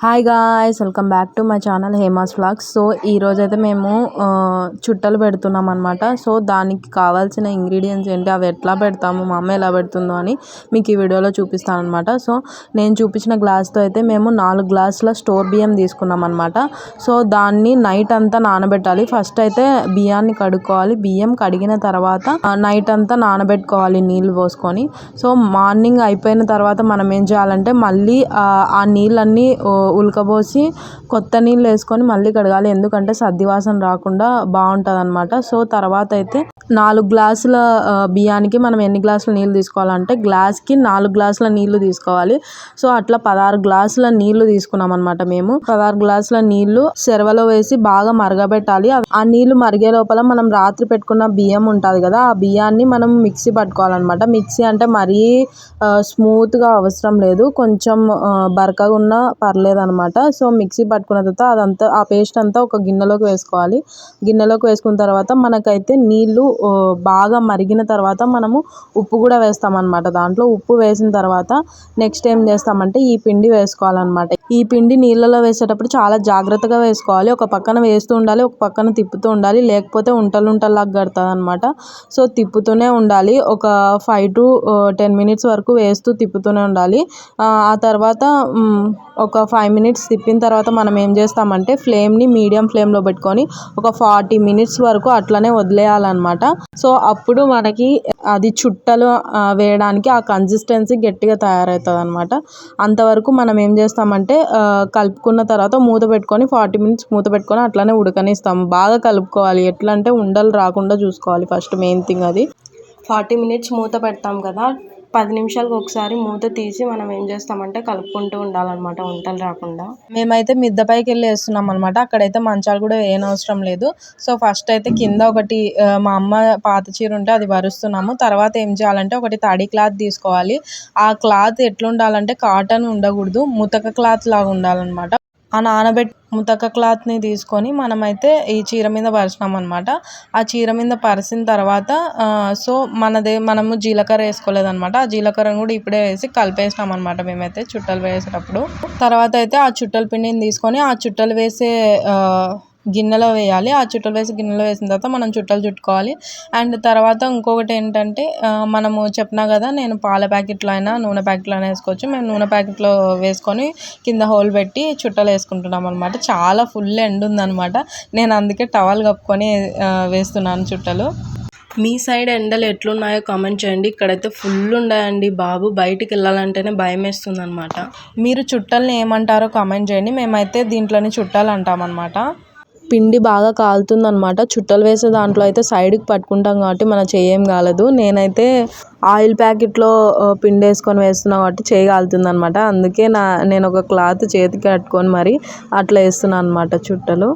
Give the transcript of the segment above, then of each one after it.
Hi guys welcome back to my channel Hema's vlogs so ఈరోజు అయితే మేము చుట్టలు పెడుతున్నాం అనమాట సో దానికి కావాల్సిన ఇంగ్రీడియంట్స్ ఏంటి అవి ఎట్లా పెడతాము మా అమ్మ ఎలా పెడుతుందో అని మీకు ఈ వీడియోలో చూపిస్తాను అనమాట సో నేను చూపించిన గ్లాస్తో అయితే మేము నాలుగు గ్లాసుల స్టోర్ బియ్యం తీసుకున్నాం అనమాట సో దాన్ని నైట్ అంతా నానబెట్టాలి. ఫస్ట్ అయితే బియ్యాన్ని కడుక్కోవాలి. బియ్యం కడిగిన తర్వాత నైట్ అంతా నానబెట్టుకోవాలి నీళ్ళు పోసుకొని. సో మార్నింగ్ అయిపోయిన తర్వాత మనం ఏం చేయాలంటే మళ్ళీ ఆ నీళ్ళన్నీ ఉలకబోసి కొత్త నీళ్ళు వేసుకొని మళ్ళీ కడగాలి. ఎందుకంటే సర్ది వాసన రాకుండా బాగుంటుంది అనమాట సో తర్వాత అయితే నాలుగు గ్లాసుల బియ్యానికి మనం ఎన్ని గ్లాసుల నీళ్ళు తీసుకోవాలంటే గ్లాస్కి నాలుగు గ్లాసుల నీళ్ళు తీసుకోవాలి. సో అట్లా పదహారు గ్లాసుల నీళ్ళు తీసుకున్నాం అనమాట మేము. పదహారు గ్లాసుల నీళ్ళు సెరవలో వేసి బాగా మరగబెట్టాలి. ఆ నీళ్ళు మరిగే లోపల మనం రాత్రి పెట్టుకున్న బియ్యం ఉంటుంది కదా ఆ బియ్యాన్ని మనం మిక్సీ పట్టుకోవాలన్నమాట. మిక్సీ అంటే మరీ స్మూత్గా అవసరం లేదు. కొంచెం బరకగా ఉన్న పర్లేదు ఉంటుందన్నమాట. సో మిక్సీ పట్టుకున్న తర్వాత అదంతా ఆ పేస్ట్ అంతా ఒక గిన్నెలోకి వేసుకోవాలి. గిన్నెలోకి వేసుకున్న తర్వాత మనకైతే నీళ్ళు బాగా మరిగిన తర్వాత మనము ఉప్పు కూడా వేస్తామన్నమాట. దాంట్లో ఉప్పు వేసిన తర్వాత నెక్స్ట్ ఏం చేస్తామంటే ఈ పిండి వేసుకోవాలన్నమాట. ఈ పిండి నీళ్ళలో వేసేటప్పుడు చాలా జాగ్రత్తగా వేసుకోవాలి. ఒక పక్కన వేస్తూ ఉండాలి ఒక పక్కన తిప్పుతూ ఉండాలి. లేకపోతే ఉంటలు ఉంటలాగా కడుతుంది అనమాట సో తిప్పుతూనే ఉండాలి. ఒక ఫైవ్ టు టెన్ మినిట్స్ వరకు వేస్తూ తిప్పుతూనే ఉండాలి. ఆ తర్వాత ఒక ఫైవ్ మినిట్స్ తిప్పిన తర్వాత మనం ఏం చేస్తామంటే ఫ్లేమ్ని మీడియం ఫ్లేమ్లో పెట్టుకొని ఒక ఫార్టీ మినిట్స్ వరకు అట్లనే వదిలేయాలన్నమాట. సో అప్పుడు మనకి అది చుట్టలు వేయడానికి ఆ కన్సిస్టెన్సీ గట్టిగా తయారవుతుంది అనమాట అంతవరకు మనం ఏం చేస్తామంటే కలుపుకున్న తర్వాత మూత పెట్టుకొని ఫార్టీ మినిట్స్ మూత పెట్టుకొని అట్లనే ఉడకనిస్తాము బాగా కలుపుకోవాలి. ఎట్లా అంటే ఉండలు రాకుండా చూసుకోవాలి ఫస్ట్ మెయిన్ థింగ్ అది. ఫార్టీ మినిట్స్ మూత పెడతాం కదా పది నిమిషాలకు ఒకసారి మూత తీసి మనం ఏం చేస్తామంటే కలుపుకుంటూ ఉండాలన్నమాట వంటలు రాకుండా. మేమైతే మిద్ద పైకి వెళ్ళి వేస్తున్నాం అనమాట అక్కడైతే మంచాలు కూడా అవసరం లేదు. సో ఫస్ట్ అయితే కింద ఒకటి మా అమ్మ పాత చీర ఉంటే అది వరుస్తున్నాము. తర్వాత ఏం చేయాలంటే ఒకటి తడి క్లాత్ తీసుకోవాలి. ఆ క్లాత్ ఎట్లుండాలంటే కాటన్ ఉండకూడదు. ముతక క్లాత్ లాగా ఉండాలన్నమాట. ఆ నానబెట్టి ముతక క్లాత్ని తీసుకొని మనమైతే ఈ చీర మీద పరిచినాం అనమాట ఆ చీర మీద పరిచిన తర్వాత సో మనదే మనము జీలకర్ర వేసుకోలేదు అనమాట ఆ జీలకర్రను కూడా ఇప్పుడే వేసి కలిపేసినాం అనమాట మేమైతే చుట్టలు వేసేటప్పుడు. తర్వాత అయితే ఆ చుట్టల పిండిని తీసుకొని ఆ చుట్టలు వేసే గిన్నెలో వేయాలి. ఆ చుట్టలు వేసి గిన్నెలో వేసిన తర్వాత మనం చుట్టలు చుట్టుకోవాలి. అండ్ తర్వాత ఇంకొకటి ఏంటంటే మనము చెప్పినా కదా నేను పాల ప్యాకెట్లో అయినా నూనె ప్యాకెట్లో అయినా వేసుకోవచ్చు. మేము నూనె ప్యాకెట్లో వేసుకొని కింద హోల్ పెట్టి చుట్టలు వేసుకుంటున్నాం అనమాట చాలా ఫుల్ ఎండ్ ఉందనమాట నేను అందుకే టవల్ కప్పుకొని వేస్తున్నాను చుట్టలు. మీ సైడ్ ఎండలు ఎట్లున్నాయో కామెంట్ చేయండి. ఇక్కడైతే ఫుల్ ఉన్నాయండి బాబు. బయటికి వెళ్ళాలంటేనే భయం వేస్తుంది అనమాట మీరు చుట్టాలని ఏమంటారో కామెంట్ చేయండి. మేమైతే దీంట్లోనే చుట్టాలు అంటామన్నమాట. పిండి బాగా కాలుతుందనమాట చుట్టలు వేసే దాంట్లో అయితే సైడ్కి పట్టుకుంటాం కాబట్టి మన చేయం కాలదు. నేనైతే ఆయిల్ ప్యాకెట్లో పిండి వేసుకొని వేస్తున్నా కాబట్టి చేయి కాలుతుంది అనమాట అందుకే నా నేను ఒక క్లాత్ చేతికి కట్టుకొని మరి అట్లా వేస్తున్నాను అనమాట చుట్టలు.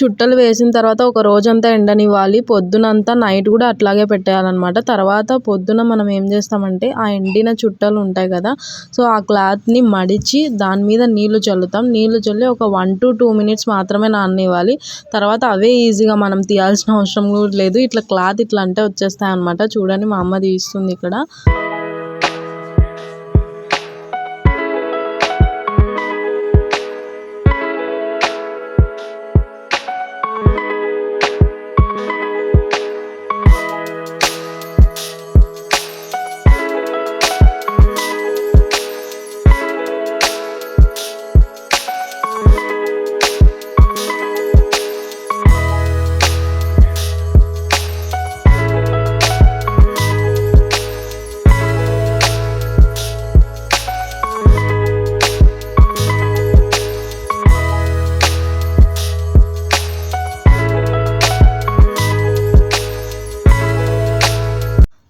చుట్టలు వేసిన తర్వాత ఒక రోజంతా ఎండనివ్వాలి. పొద్దునంతా నైట్ కూడా అట్లాగే పెట్టేయాలన్నమాట. తర్వాత పొద్దున మనం ఏం చేస్తామంటే ఆ ఎండిన చుట్టలు ఉంటాయి కదా సో ఆ క్లాత్ని మడిచి దాని మీద నీళ్ళు చల్లుతాం. నీళ్ళు చల్లి ఒక వన్ టు టూ మినిట్స్ మాత్రమే నాననివ్వాలి. తర్వాత అవే ఈజీగా మనం తీయాల్సిన అవసరం కూడా లేదు. ఇట్లా క్లాత్ ఇట్లా అంటే వచ్చేస్తాయి అనమాట చూడండి మా అమ్మ తీస్తుంది ఇక్కడ.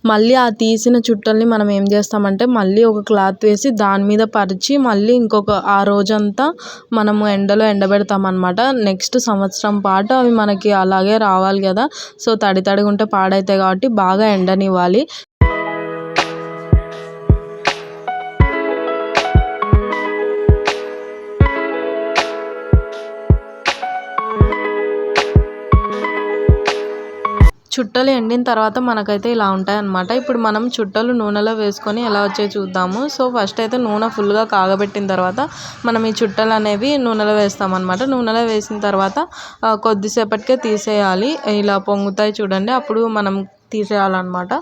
మళ్ళీ ఆ తీసిన చుట్టల్ని మనం ఏం చేస్తామంటే మళ్ళీ ఒక క్లాత్ వేసి దాని మీద పరిచి మళ్ళీ ఇంకొక ఆ రోజంతా మనము ఎండలో ఎండబెడతాం అనమాట నెక్స్ట్ సంవత్సరం పాటు అవి మనకి అలాగే రావాలి కదా. సో తడి తడిగా ఉంటే పాడవుతాయి కాబట్టి బాగా ఎండనివ్వాలి. చుట్టలు ఎండిన తర్వాత మనకైతే ఇలా ఉంటాయి అన్నమాట ఇప్పుడు మనం చుట్టలు నూనెలో వేసుకొని ఎలా వచ్చాయో చూద్దాము. సో ఫస్ట్ అయితే నూనె ఫుల్గా కాగబెట్టిన తర్వాత మనం ఈ చుట్టలు అనేవి నూనెలో వేస్తామన్నమాట. నూనెలో వేసిన తర్వాత కొద్దిసేపటికే తీసేయాలి. ఇలా పొంగుతాయి చూడండి. అప్పుడు మనం తీసేయాలన్నమాట.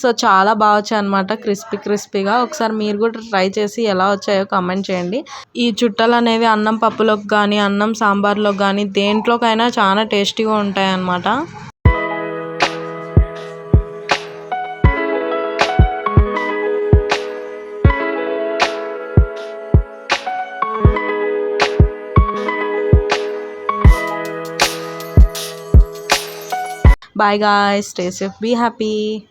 సో చాలా బాగా వచ్చాయి అనమాట క్రిస్పీ క్రిస్పీగా. ఒకసారి మీరు కూడా ట్రై చేసి ఎలా వచ్చాయో కామెంట్ చేయండి. ఈ చుట్టలు అనేవి అన్నం పప్పులోకి కానీ అన్నం సాంబార్లోకి కానీ దేంట్లోకైనా చాలా టేస్టీగా ఉంటాయి అన్నమాట Bye guys, stay safe, be happy.